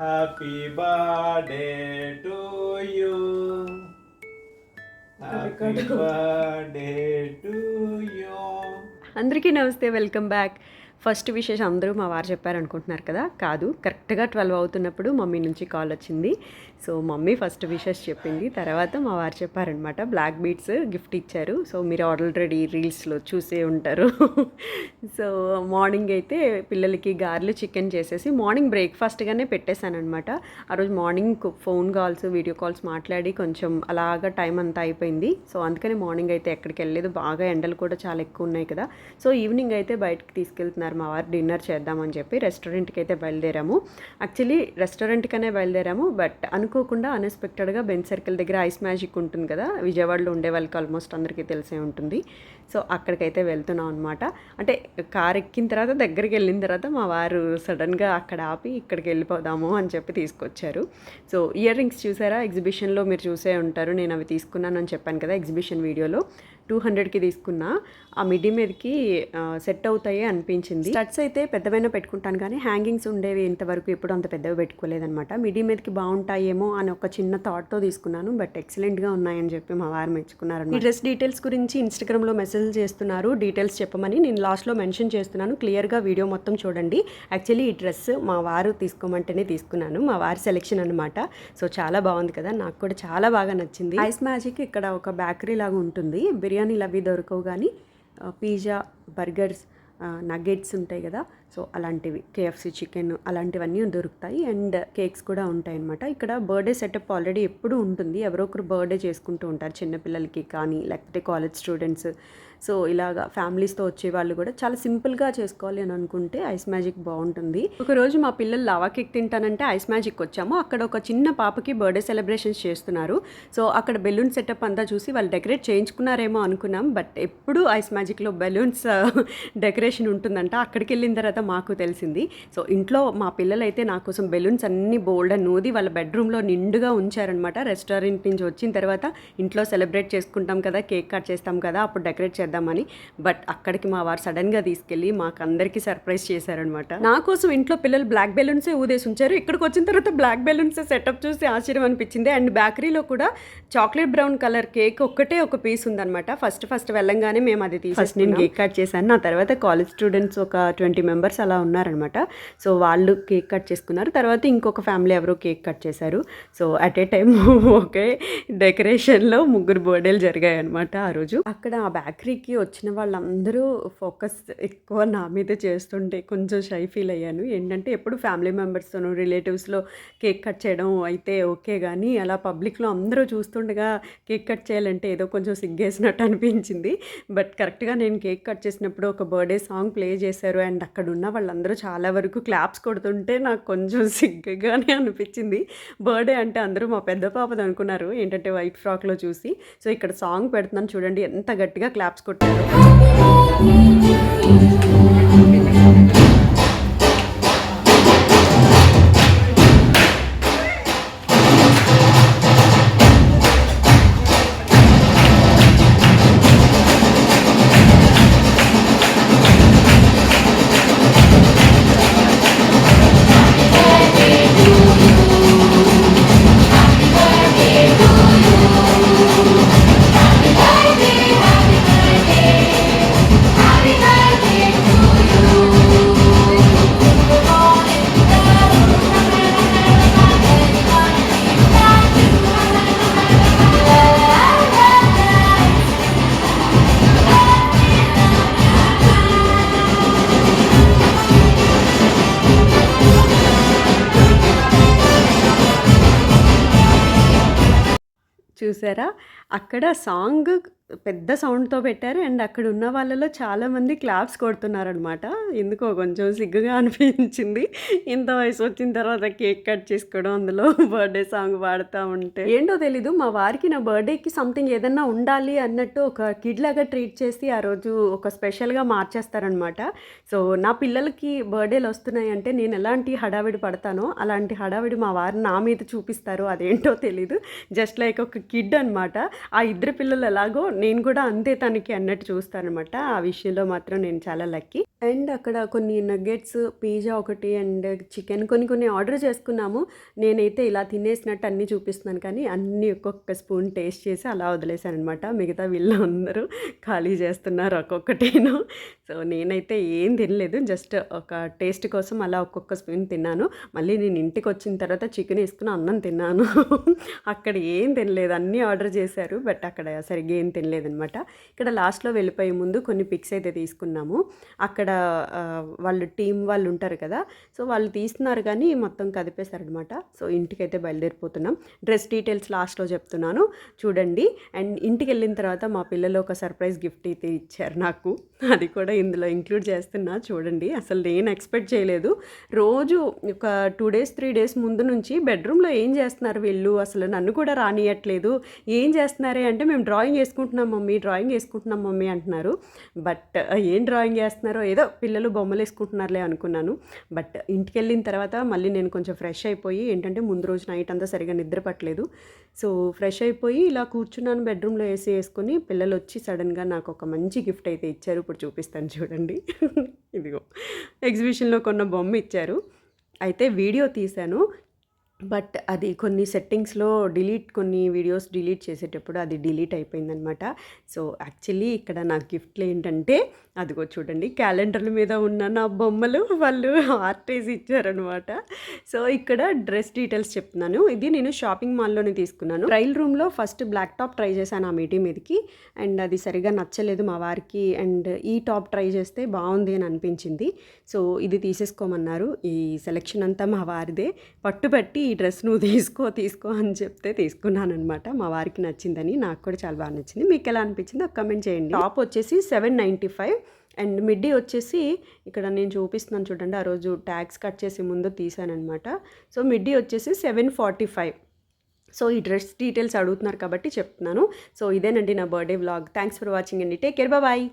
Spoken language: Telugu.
Happy birthday to you happy birthday to you అందరికీ నమస్తే వెల్కమ్ బ్యాక్. ఫస్ట్ విషెస్ అందరూ మా వారు చెప్పారనుకుంటున్నారు కదా? కాదు. కరెక్ట్గా ట్వెల్వ్ అవుతున్నప్పుడు మమ్మీ నుంచి కాల్ వచ్చింది. సో మమ్మీ ఫస్ట్ విషెస్ చెప్పింది. తర్వాత మా వారు చెప్పారనమాట. బ్లాక్ బీట్స్ గిఫ్ట్ ఇచ్చారు. సో మీరు ఆల్రెడీ రీల్స్లో చూసే ఉంటారు. సో మార్నింగ్ అయితే పిల్లలకి గార్లు చికెన్ చేసేసి మార్నింగ్ బ్రేక్ఫాస్ట్గానే పెట్టేశానమాట ఆ రోజు morning phone calls video calls మాట్లాడి కొంచెం అలాగా టైం అంతా అయిపోయింది. సో అందుకని మార్నింగ్ అయితే ఎక్కడికి వెళ్ళలేదు. బాగా ఎండలు కూడా చాలా ఎక్కువ ఉన్నాయి కదా. సో ఈవినింగ్ అయితే బయటకు తీసుకెళ్తున్నారు మా వారు డిన్నర్ చేద్దామని చెప్పి రెస్టారెంట్కి అయితే బయలుదేరాము. యాక్చువల్లీ రెస్టారెంట్కనే బయలుదేరాము బట్ అనుకోకుండా అన్ఎక్స్పెక్టెడ్గా బెంచ్ సర్కిల్ దగ్గర ఐస్ మ్యాజిక్ ఉంటుంది కదా విజయవాడలో ఉండే వాళ్ళకి ఆల్మోస్ట్ అందరికీ తెలిసే ఉంటుంది. సో అక్కడికైతే వెళ్తున్నాం అనమాట అంటే కార్ ఎక్కిన తర్వాత దగ్గరికి వెళ్ళిన తర్వాత మా వారు సడన్గా అక్కడ ఆపి ఇక్కడికి వెళ్ళిపోదాము అని చెప్పి తీసుకొచ్చారు. సో ఇయర్ రింగ్స్ చూసారా? ఎగ్జిబిషన్లో మీరు చూసే ఉంటారు నేను అవి తీసుకున్నాను అని చెప్పాను కదా ఎగ్జిబిషన్ వీడియోలో. టూ హండ్రెడ్కి తీసుకున్నా. ఆ మిడ్డీ మీదకి సెట్ అవుతాయి అనిపించింది. స్టడ్స్ అయితే పెద్దవైనా పెట్టుకుంటాను కానీ హ్యాంగింగ్స్ ఉండేవి ఇంతవరకు ఎప్పుడు అంత పెద్దవి పెట్టుకోలేదన్నమాట. మిడ్డీ మీదకి బాగుంటాయేమో అని ఒక చిన్న థాట్తో తీసుకున్నాను. బట్ ఎక్సలెంట్గా ఉన్నాయని చెప్పి మా వారు మెచ్చుకున్నారు ఈ డ్రెస్ డీటెయిల్స్ గురించి ఇన్స్టాగ్రామ్లో మెసేజ్ చేస్తున్నారు. డీటెయిల్స్ చెప్పమని నేను లాస్ట్లో మెన్షన్ చేస్తున్నాను. క్లియర్గా వీడియో మొత్తం చూడండి. యాక్చువల్లీ ఈ డ్రెస్ మా వారు తీసుకోమంటేనే తీసుకున్నాను. మా వారి సెలెక్షన్ అనమాట సో చాలా బాగుంది కదా. నాకు కూడా చాలా బాగా నచ్చింది. ఐస్ మ్యాజిక్ ఇక్కడ ఒక బేకరీ లాగా ఉంటుంది. బిర్యానీలు అవి దొరకవు కానీ పిజ్జా బర్గర్స్ నగెట్స్ ఉంటాయి కదా. సో అలాంటివి కేఎఫ్సి చికెన్ అలాంటివన్నీ దొరుకుతాయి. అండ్ కేక్స్ కూడా ఉంటాయి అనమాట ఇక్కడ బర్త్డే సెటప్ ఆల్రెడీ ఎప్పుడూ ఉంటుంది. ఎవరో ఒకరు బర్త్డే చేసుకుంటూ ఉంటారు. చిన్నపిల్లలకి కానీ లేకపోతే కాలేజ్ స్టూడెంట్స్ సో ఇలాగా ఫ్యామిలీస్తో వచ్చే వాళ్ళు కూడా చాలా సింపుల్గా చేసుకోవాలి అని అనుకుంటే ఐస్ మ్యాజిక్ బాగుంటుంది. ఒకరోజు మా పిల్లలు లవా కేక్ తింటానంటే ఐస్ మ్యాజిక్ వచ్చాము. అక్కడ ఒక చిన్న పాపకి బర్త్డే సెలబ్రేషన్స్ చేస్తున్నారు. సో అక్కడ బెలూన్ సెటప్ అంతా చూసి వాళ్ళు డెకరేట్ చేయించుకున్నారేమో అనుకున్నాం. బట్ ఎప్పుడు ఐస్ మ్యాజిక్లో బెలూన్స్ డెకరేషన్ ఉంటుందంట. అక్కడికి వెళ్ళిన తర్వాత మాకు తెలిసింది. సో ఇంట్లో మా పిల్లలు అయితే నా కోసం బెలూన్స్ అన్ని బోల్డ్ అని నూది వాళ్ళ బెడ్రూమ్లో నిండుగా ఉంచారనమాట రెస్టారెంట్ నుంచి వచ్చిన తర్వాత ఇంట్లో సెలబ్రేట్ చేసుకుంటాం కదా కేక్ కట్ చేస్తాం కదా అప్పుడు డెకరేట్ చేద్దామని. బట్ అక్కడికి మా వారు సడన్గా తీసుకెళ్ళి మాకు అందరికీ సర్ప్రైజ్ చేశారనమాట. నా కోసం ఇంట్లో పిల్లలు బ్లాక్ బెలూన్సే ఊదేసి ఉంచారు. ఇక్కడికి వచ్చిన తర్వాత బ్లాక్ బెలూన్స్ సెటప్ చూసి ఆశ్చర్యం అనిపించింది. అండ్ బేకరీలో కూడా చాక్లెట్ బ్రౌన్ కలర్ కేక్ ఒక్కటే ఒక పీస్ ఉందన్నమాట ఫస్ట్ ఫస్ట్ వెళ్ళంగానే మేము అది తీసి ఫస్ట్ నేను కేక్ కట్ చేశాను. నా తర్వాత కాలేజ్ స్టూడెంట్స్ ఒక ట్వంటీ మెంబర్స్ అలా ఉన్నారనమాట. సో వాళ్ళు కేక్ కట్ చేసుకున్నారు. తర్వాత ఇంకొక ఫ్యామిలీ ఎవరో కేక్ కట్ చేశారు. So at a time okay డెకరేషన్లో ముగ్గురు బర్త్డేలు జరిగాయి అనమాట ఆ రోజు. అక్కడ ఆ ఇంటికి వచ్చిన వాళ్ళందరూ ఫోకస్ ఎక్కువ నా మీద చేస్తుంటే కొంచెం షై ఫీల్ అయ్యాను. ఏంటంటే ఎప్పుడు ఫ్యామిలీ మెంబర్స్తోనూ రిలేటివ్స్లో కేక్ కట్ చేయడం అయితే ఓకే కానీ అలా పబ్లిక్లో అందరూ చూస్తుండగా కేక్ కట్ చేయాలంటే ఏదో కొంచెం సిగ్గేసినట్టు అనిపించింది. బట్ కరెక్ట్గా నేను కేక్ కట్ చేసినప్పుడు ఒక బర్త్డే సాంగ్ ప్లే చేశారు. అండ్ అక్కడ ఉన్న వాళ్ళందరూ చాలా వరకు క్లాప్స్ కొడుతుంటే నాకు కొంచెం సిగ్గుగానే అనిపించింది. బర్త్డే అంటే అందరూ మా పెద్ద పాపది అనుకున్నారు. ఏంటంటే వైట్ ఫ్రాక్లో చూసి. సో ఇక్కడ సాంగ్ పెడుతున్నాను చూడండి ఎంత గట్టిగా క్లాప్స్ కొట్టారు చూసారా? అక్కడ సాంగ్ పెద్ద సౌండ్తో పెట్టారు. అండ్ అక్కడ ఉన్న వాళ్ళలో చాలామంది క్లాప్స్ కొడుతున్నారనమాట ఎందుకో కొంచెం సిగ్గుగా అనిపించింది. ఇంత వయసు వచ్చిన తర్వాత కేక్ కట్ చేసుకోవడం అందులో బర్త్డే సాంగ్ పాడుతూ ఉంటే. ఏంటో తెలీదు. మా వారికి నా బర్త్డేకి సంథింగ్ ఏదన్నా ఉండాలి అన్నట్టు ఒక కిడ్ లాగా ట్రీట్ చేసి ఆ రోజు ఒక స్పెషల్గా మార్చేస్తారనమాట సో నా పిల్లలకి బర్త్డేలు వస్తున్నాయి అంటే నేను ఎలాంటి హడావిడి పడతానో అలాంటి హడావిడి మా వారు నా మీద చూపిస్తారు అదేంటో తెలీదు. జస్ట్ లైక్ ఒక కిడ్ అనమాట ఆ ఇద్దరు పిల్లలు ఎలాగో నేను కూడా అంతే తనకి అన్నట్టు చూస్తానమాట ఆ విషయంలో మాత్రం నేను చాలా లక్కీ. అండ్ అక్కడ కొన్ని నగ్గెట్స్ పిజ్జా ఒకటి అండ్ చికెన్ కొన్ని కొన్ని ఆర్డర్ చేసుకున్నాము. నేనైతే ఇలా తినేసినట్టు అన్నీ చూపిస్తున్నాను కానీ అన్నీ ఒక్కొక్క స్పూన్ టేస్ట్ చేసి అలా వదిలేశాను అనమాట మిగతా వీళ్ళు అందరూ ఖాళీ చేస్తున్నారు ఒక్కొక్కటేను. సో నేనైతే ఏం తినలేదు. జస్ట్ ఒక టేస్ట్ కోసం అలా ఒక్కొక్క స్పూన్ తిన్నాను. మళ్ళీ నేను ఇంటికి వచ్చిన తర్వాత చికెన్ వేసుకుని అన్నం తిన్నాను. అక్కడ ఏం తినలేదు. అన్నీ ఆర్డర్ చేశారు. బట్ అక్కడ సరిగ్గా ఏం తినలేదు. అనమాట ఇక్కడ లాస్ట్లో వెళ్ళిపోయే ముందు కొన్ని పిక్స్ అయితే తీసుకున్నాము. అక్కడ వాళ్ళు టీం వాళ్ళు ఉంటారు కదా సో వాళ్ళు తీస్తున్నారు కానీ మొత్తం కదిపేశారనమాట సో ఇంటికైతే బయలుదేరిపోతున్నాం. డ్రెస్ డీటెయిల్స్ లాస్ట్లో చెప్తున్నాను. చూడండి. అండ్ ఇంటికి వెళ్ళిన తర్వాత మా పిల్లలు ఒక సర్ప్రైజ్ గిఫ్ట్ అయితే ఇచ్చారు నాకు. అది కూడా ఇందులో ఇంక్లూడ్ చేస్తున్నా. చూడండి. అసలు నేను ఎక్స్పెక్ట్ చేయలేదు. రోజు ఒక టూ డేస్ త్రీ డేస్ ముందు నుంచి బెడ్రూమ్లో ఏం చేస్తున్నారు వీళ్ళు? అసలు నన్ను కూడా రానియట్లేదు. ఏం చేస్తున్నారే అంటే మేము డ్రాయింగ్ వేసుకుంటున్నాం మమ్మీ డ్రాయింగ్ వేసుకుంటున్నాం మమ్మీ అంటున్నారు. బట్ ఏం డ్రాయింగ్ చేస్తున్నారో ఏదో పిల్లలు బొమ్మలు వేసుకుంటున్నారులే అనుకున్నాను. బట్ ఇంటికి వెళ్ళిన తర్వాత మళ్ళీ నేను కొంచెం ఫ్రెష్ అయిపోయి ఏంటంటే ముందు రోజు నైట్ అంతా సరిగా నిద్ర పట్టలేదు. సో ఫ్రెష్ అయిపోయి ఇలా కూర్చున్నాను బెడ్రూమ్లో వేసి వేసుకొని పిల్లలు వచ్చి సడన్గా నాకు ఒక మంచి గిఫ్ట్ అయితే ఇచ్చారు. ఇప్పుడు చూపిస్తాను చూడండి. ఇదిగో ఎగ్జిబిషన్లో కొన్న బొమ్మ ఇచ్చారు. అయితే వీడియో తీశాను. బట్ అది కొన్ని సెట్టింగ్స్లో డిలీట్ కొన్ని వీడియోస్ డిలీట్ చేసేటప్పుడు అది డిలీట్ అయిపోయిందనమాట. సో యాక్చువల్లీ ఇక్కడ నా గిఫ్ట్లు ఏంటంటే అదిగో చూడండి క్యాలెండర్ల మీద ఉన్న నా బొమ్మలు వాళ్ళు ఆర్టేజ్ ఇచ్చారనమాట. సో ఇక్కడ డ్రెస్ డీటెయిల్స్ చెప్తున్నాను. ఇది నేను షాపింగ్ మాల్లోనే తీసుకున్నాను. ట్రైల్ రూమ్లో ఫస్ట్ బ్లాక్ టాప్ ట్రై చేశాను ఆ మీటి మీదకి. అండ్ అది సరిగా నచ్చలేదు మా వారికి. అండ్ ఈ టాప్ ట్రై చేస్తే బాగుంది అని అనిపించింది. సో ఇది తీసేసుకోమన్నారు. ఈ సెలెక్షన్ అంతా మా వారిదే. పట్టుబట్టి ఈ డ్రెస్ నువ్వు తీసుకో తీసుకో అని చెప్తే తీసుకున్నాను అనమాట మా వారికి నచ్చిందని నాకు కూడా చాలా బాగా నచ్చింది. మీకు ఎలా అనిపించింది ఒక కమెంట్ చేయండి. టాప్ వచ్చేసి seven ninety five and midi వచ్చేసి ఇక్కడ నేను చూపిస్తున్నాను చూడండి ఆ రోజు ట్యాక్స్ కట్ చేసి ముందు తీసానమాట సో మిడ్డీ వచ్చేసి సెవెన్ ఫార్టీ ఫైవ్ సో ఈ డ్రెస్ డీటెయిల్స్ అడుగుతున్నారు కాబట్టి చెప్తున్నాను. సో ఇదేనండి నా birthday vlog thanks for watching అండి. Take care bye